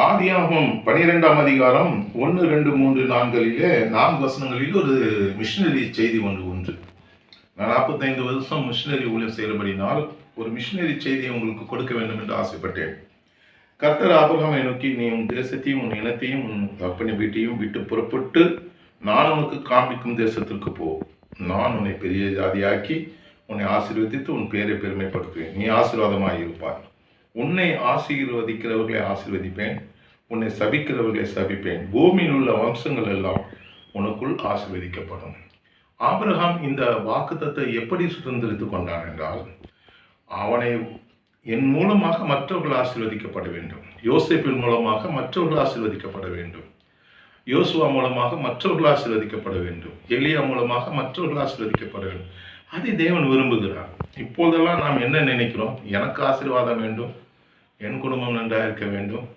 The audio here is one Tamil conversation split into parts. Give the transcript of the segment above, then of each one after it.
ஆதியாகும் பனிரெண்டாம் அதிகாரம் ஒன்று ரெண்டு மூன்று நான்களிலே நான்கு வசனங்களில் ஒரு மிஷினரி செய்தி ஒன்று உண்டு. நான் நாற்பத்தைந்து வருஷம் மிஷினரி ஊழியம் செயல்படினால் ஒரு மிஷினரி செய்தியை உங்களுக்கு கொடுக்க வேண்டும் என்று ஆசைப்பட்டேன். கர்த்தர் ஆபிரகாமை நோக்கி நீ உன் தேசத்தையும் உன் இனத்தையும் உன் அப்பனை வீட்டையும் விட்டு புறப்பட்டு நான் உனக்கு காண்பிக்கும் தேசத்திற்கு போ. நான் உன்னை பெரிய ஜாதியாக்கி உன்னை ஆசீர்வதித்து உன் பேரை பெருமைப்படுத்துவேன். நீ ஆசீர்வாதமாக இருப்பாய் உன்னை ஆசீர்வதிக்கிறவர்களை ஆசீர்வதிப்பேன் உன்னை சபிக்கிறவர்களை சபிப்பேன். பூமியில் உள்ள வம்சங்கள் எல்லாம் உனக்குள் ஆசீர்வதிக்கப்படும். ஆபிரகாம் இந்த வாக்குத்தத்தை எப்படி சுதந்திரித்து கொண்டான் என்றால் அவனை என் மூலமாக மற்றவர்கள் ஆசீர்வதிக்கப்பட வேண்டும். யோசேப்பின் மூலமாக மற்றவர்கள் ஆசீர்வதிக்கப்பட வேண்டும். யோசுவா மூலமாக மற்றவர்கள் ஆசீர்வதிக்கப்பட வேண்டும். எலியா மூலமாக மற்றவர்கள் ஆசீர்வதிக்கப்பட வேண்டும். அதை தேவன் விரும்புகிறார். இப்போதெல்லாம் நாம் என்ன நினைக்கிறோம்? எனக்கு ஆசீர்வாதம் வேண்டும் என் குடும்பம் நன்றாக இருக்க வேண்டும்.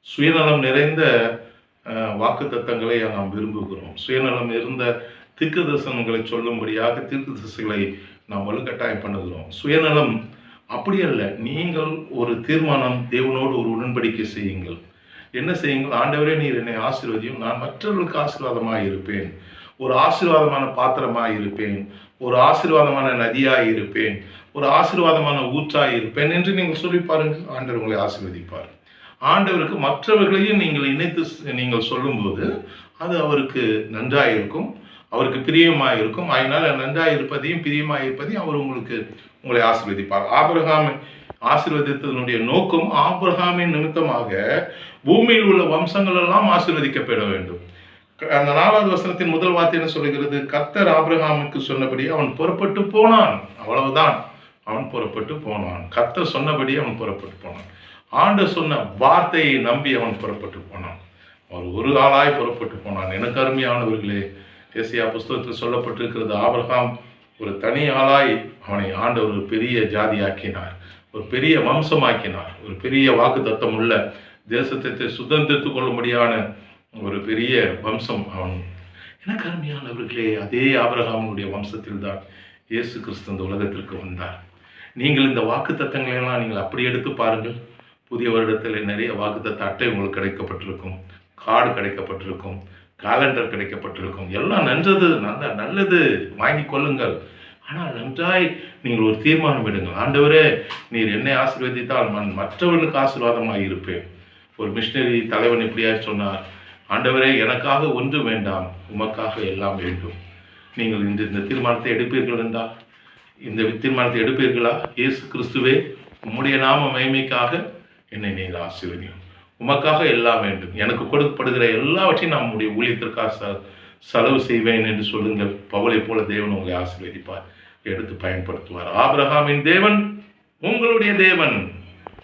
சுயநலம் நிறைந்த வாக்கு தத்தங்களை நாம் விரும்புகிறோம். சுயநலம் இருந்த தீர்க்க தரிசனங்களை சொல்லும்படியாக தீர்க்க திசைகளை நாம் வலுக்கட்டாயம் பண்ணுகிறோம். சுயநலம் அப்படி அல்ல நீங்கள் ஒரு தீர்மானம் தேவனோடு ஒரு உடன்படிக்கை செய்யுங்கள். என்ன செய்யுங்கள்? ஆண்டவரே நீர் என்னை ஆசீர்வதியும் நான் மற்றவர்களுக்கு ஆசீர்வாதமாக இருப்பேன். ஒரு ஆசீர்வாதமான பாத்திரமாக இருப்பேன். ஒரு ஆசீர்வாதமான நதியாக இருப்பேன். ஒரு ஆசீர்வாதமான ஊற்றாக இருப்பேன் என்று நீங்கள் சொல்லி பாருங்கள். ஆண்டவர் உங்களை ஆசீர்வதிப்பார். ஆண்டவருக்கு மற்றவர்களையும் நீங்கள் இணைத்து நீங்கள் சொல்லும்போது அது அவருக்கு நன்றாக இருக்கும் அவருக்கு பிரியமாக இருக்கும் அதனால் நன்றாக இருப்பதையும் பிரியமாக இருப்பதையும் அவர் உங்களுக்கு உங்களை ஆசீர்வதிப்பார். ஆபிரகாம் ஆசீர்வதித்ததனுடைய நோக்கம் ஆபிரகாமின் நிமித்தமாக பூமியில் உள்ள வம்சங்கள் எல்லாம் ஆசீர்வதிக்கப்பட வேண்டும். அந்த நாலாவது வசனத்தின் முதல் வார்த்தை என்ன சொல்லுகிறது? கத்தர் ஆபிரகாமுக்கு சொன்னபடி அவன் புறப்பட்டு போனான். அவ்வளவுதான். அவன் புறப்பட்டு போனான். கத்தர் சொன்னபடி அவன் புறப்பட்டு போனான். ஆண்டு சொன்ன வார்த்தையை நம்பி அவன் புறப்பட்டு போனான். அவர் ஒரு ஆளாய் புறப்பட்டு போனான். எனக்கு அருமையானவர்களே ஏசியா புஸ்தகத்தில் சொல்லப்பட்டிருக்கிறது ஆபிரகாம் ஒரு தனி ஆளாய் அவனை ஆண்ட ஒரு பெரிய ஜாதியாக்கினார். ஒரு பெரிய வம்சமாக்கினார். ஒரு பெரிய வாக்கு தத்தம் உள்ள தேசத்தை சுதந்திரத்துக் கொள்ளும்படியான ஒரு பெரிய வம்சம் அவன். எனக்கு அருமையானவர்களே அதே ஆபரகாமனுடைய வம்சத்தில் தான் இயேசு கிறிஸ்து இந்த உலகத்திற்கு வந்தார். நீங்கள் இந்த வாக்கு தத்தங்களெல்லாம் நீங்கள் அப்படி எடுத்து பாருங்கள். புதிய வருடத்தில் நிறைய வாக்குத்தத்த அட்டை உங்களுக்கு கிடைக்கப்பட்டிருக்கும். கார்டு கிடைக்கப்பட்டிருக்கும். காலண்டர் கிடைக்கப்பட்டிருக்கும். எல்லாம் நன்றது நல்ல நல்லது. வாங்கி கொள்ளுங்கள். ஆனால் நன்றாய் நீங்கள் ஒரு தீர்மானம் எடுங்கள். ஆண்டவரே நீர் என்னை ஆசீர்வதித்தால் நான் மற்றவர்களுக்கு ஆசீர்வாதமாக இருப்பேன். ஒரு மிஷினரி தலைவன் இப்படியா சொன்னார் ஆண்டவரே எனக்காக ஒன்று வேண்டாம் உமக்காக எல்லாம் வேண்டும். நீங்கள் இந்த இந்த தீர்மானத்தை எடுப்பீர்கள் என்றா? இந்த தீர்மானத்தை எடுப்பீர்களா? இயேசு கிறிஸ்துவே உம்முடைய நாம மகிமைக்காக என்னை நீர் ஆசீர்வதியும். உமக்காக எல்லாம் வேண்டும். எனக்கு கொடுக்கப்படுகிற எல்லாவற்றையும் நான் உடைய ஊழியத்திற்காக ச செலவு செய்வேன் என்று சொல்லுங்கள். பவலை போல தேவன் உங்களை ஆசீர்வதிப்பார். எடுத்து பயன்படுத்துவார். ஆபிரகாமின் தேவன் உங்களுடைய தேவன்.